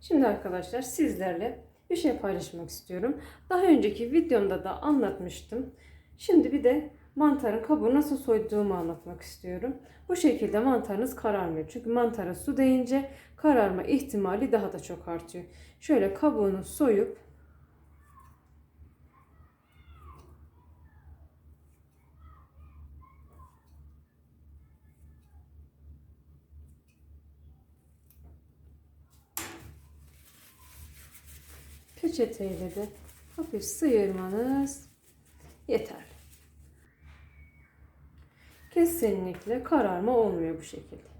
Şimdi arkadaşlar sizlerle bir şey paylaşmak istiyorum. Daha önceki videomda da anlatmıştım. Şimdi bir de mantarın kabuğunu nasıl soyduğumu anlatmak istiyorum. Bu şekilde mantarınız kararmıyor. Çünkü mantara su değince kararma ihtimali daha da çok artıyor. Şöyle kabuğunu soyup peçeteyle de hafif sıyırmanız yeterli. Kesinlikle kararma olmuyor bu şekilde.